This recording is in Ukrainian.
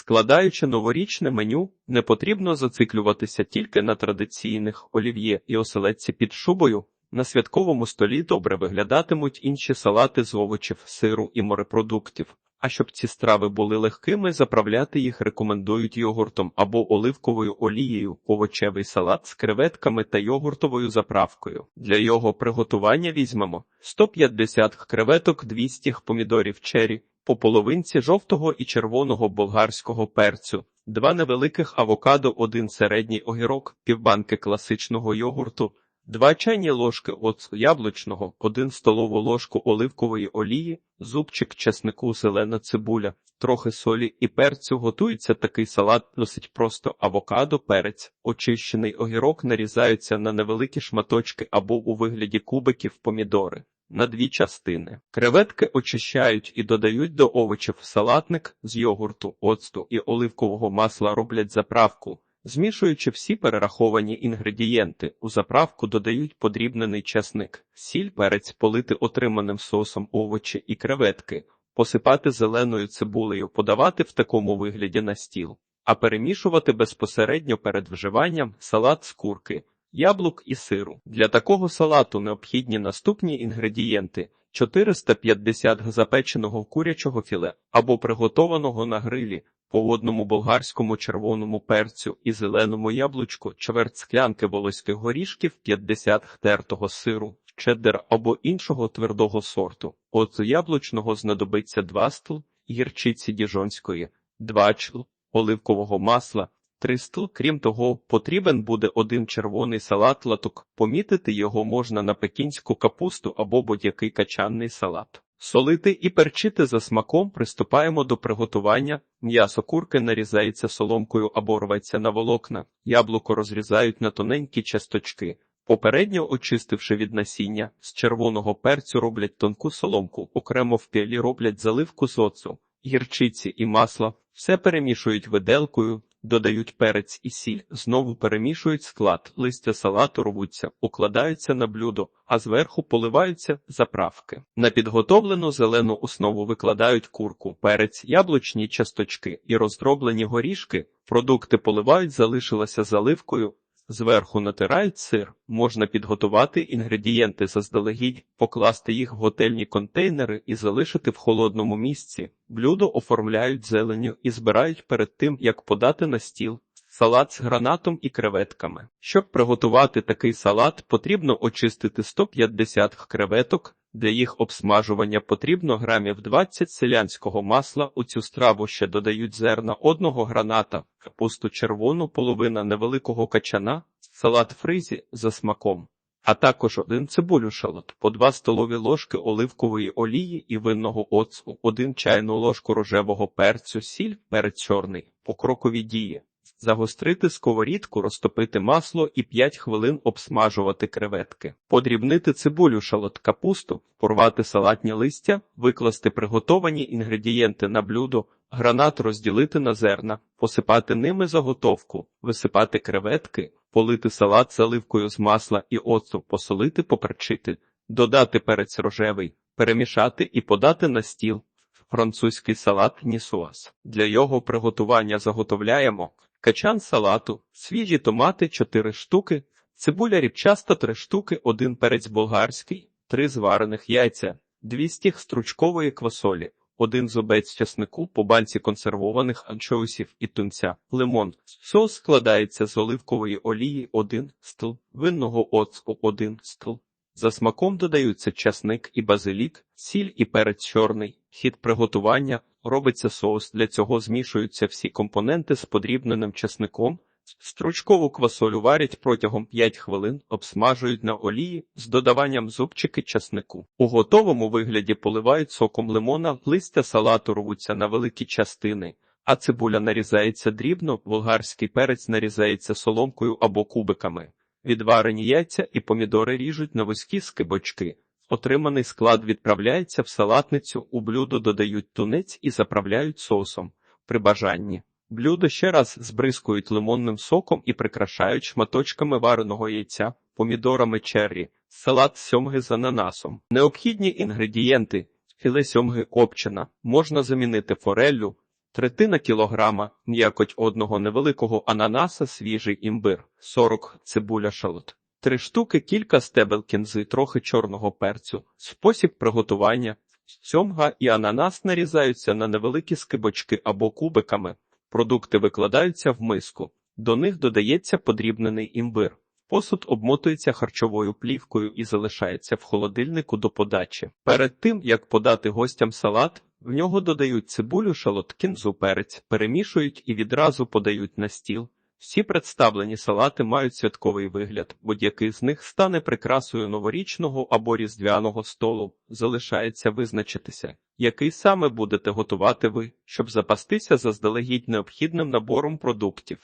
Складаючи новорічне меню, не потрібно зациклюватися тільки на традиційних олів'є і оселедці під шубою. На святковому столі добре виглядатимуть інші салати з овочів, сиру і морепродуктів. А щоб ці страви були легкими, заправляти їх рекомендують йогуртом або оливковою олією, овочевий салат з креветками та йогуртовою заправкою. Для його приготування візьмемо 150 креветок, 200 помідорів чері, по половинці жовтого і червоного болгарського перцю, два невеликих авокадо, один середній огірок, півбанки класичного йогурту, Два чайні ложки оцту яблучного, один столову ложку оливкової олії, зубчик чеснику, зелена цибуля, трохи солі і перцю. Готується такий салат досить просто авокадо, перець, очищений огірок нарізаються на невеликі шматочки або у вигляді кубиків помідори. На дві частини. Креветки очищають і додають до овочів салатник з йогурту, оцту і оливкового масла роблять заправку. Змішуючи всі перераховані інгредієнти, у заправку додають подрібнений часник, сіль, перець, полити отриманим соусом овочі і креветки, посипати зеленою цибулею, подавати в такому вигляді на стіл, а перемішувати безпосередньо перед вживанням салат з курки, яблук і сиру. Для такого салату необхідні наступні інгредієнти. 450 г запеченого курячого філе або приготованого на грилі, по одному болгарському червоному перцю і зеленому яблучку, чверть склянки волоських горішків, 50 г тертого сиру, чеддер або іншого твердого сорту. Оцу яблучного знадобиться 2 стл, гірчиці діжонської, 2 чл, оливкового масла, 3 стл. Крім того, потрібен буде один червоний салат латок. Помітити його можна на пекінську капусту або будь-який качанний салат. Солити і перчити за смаком приступаємо до приготування. М'ясо курки нарізається соломкою або рветься на волокна, яблуко розрізають на тоненькі часточки. Попередньо очистивши від насіння, з червоного перцю роблять тонку соломку, окремо в пілі роблять заливку з оцу, гірчиці і масла, все перемішують виделкою, додають перець і сіль, знову перемішують склад, листя салату рвуться, укладаються на блюдо, а зверху поливаються заправки. На підготовлену зелену основу викладають курку, перець, яблучні часточки і роздроблені горішки. Продукти поливають, залишилася заливкою. Зверху натирають сир, можна підготувати інгредієнти заздалегідь, покласти їх в готельні контейнери і залишити в холодному місці. Блюдо оформляють зеленю і збирають перед тим, як подати на стіл. Салат з гранатом і креветками. Щоб приготувати такий салат, потрібно очистити 150 креветок. Для їх обсмажування потрібно грамів 20 селянського масла. У цю страву ще додають зерна одного граната, капусту червону, половина невеликого качана, салат фризі за смаком, а також один цибулю шалот, по 2 столові ложки оливкової олії і винного оцу, один чайну ложку рожевого перцю, сіль, перець чорний, покрокові дії. Загострити сковорідку, розтопити масло і 5 хвилин обсмажувати креветки, подрібнити цибулю, шалот капусту, порвати салатні листя, викласти приготовані інгредієнти на блюдо, гранат розділити на зерна, посипати ними заготовку, висипати креветки, полити салат заливкою з масла і оцу, посолити, поперчити, додати перець рожевий, перемішати і подати на стіл. Французький салат нісуаз. Для його приготування заготовляємо качан салату, свіжі томати 4 штуки, цибуля ріпчаста 3 штуки, один перець болгарський, 3 зварених яйця, 200 стручкової квасолі, один зубець чеснику по банці консервованих анчоусів і тунця, лимон. Соус складається з оливкової олії 1 стл, винного оцку 1 стл. За смаком додаються часник і базилік, сіль і перець чорний. Хід приготування робиться соус. Для цього змішуються всі компоненти з подрібненим часником. Стручкову квасолю варять протягом 5 хвилин, обсмажують на олії з додаванням зубчики часнику. У готовому вигляді поливають соком лимона, листя салату рвуться на великі частини, а цибуля нарізається дрібно, болгарський перець нарізається соломкою або кубиками. Відварені яйця і помідори ріжуть на вузькі скибочки. Отриманий склад відправляється в салатницю, у блюдо додають тунець і заправляють соусом. При бажанні. Блюдо ще раз збризкують лимонним соком і прикрашають шматочками вареного яйця, помідорами черрі, салат сьомги з ананасом. Необхідні інгредієнти філе сьомги копчена можна замінити фореллю, третина кілограма, м'якоть одного невеликого ананаса, свіжий імбир, 40 цибуля шалот. Три штуки, кілька стебел кінзи, трохи чорного перцю. Спосіб приготування. Сьомга і ананас нарізаються на невеликі скибочки або кубиками. Продукти викладаються в миску. До них додається подрібнений імбир. Посуд обмотується харчовою плівкою і залишається в холодильнику до подачі. Перед тим, як подати гостям салат, в нього додають цибулю, шалот, кінзу, перець, перемішують і відразу подають на стіл. Всі представлені салати мають святковий вигляд, будь-який з них стане прикрасою новорічного або різдвяного столу. Залишається визначитися, який саме будете готувати ви, щоб запастися заздалегідь необхідним набором продуктів.